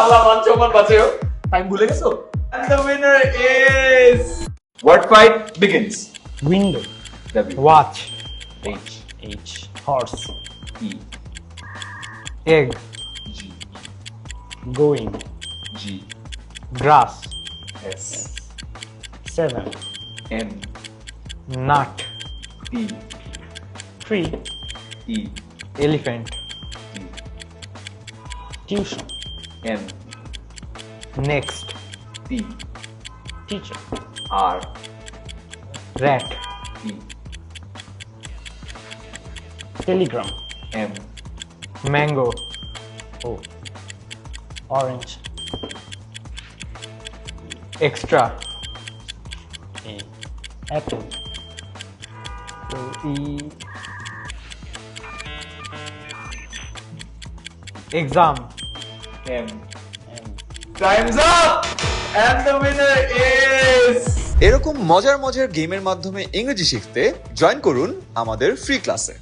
আল্লাহ মানছো মান বাঁচেও টাইম ভুলে গেছো and the winner is word fight begins window, w watch, h H, horse, e egg, g going, g grass, s seven, n nut, p tree, e elephant, t tuition, n next, t teacher, r. Rat, t telegram, m. Mango, O. Orange, extra, A, apple, O, E, exam, m. M, time's up! And the winner is এরকম মজার মজার গেমের মাধ্যমে ইংরেজি শিখতে join করুন আমাদের free ক্লাসে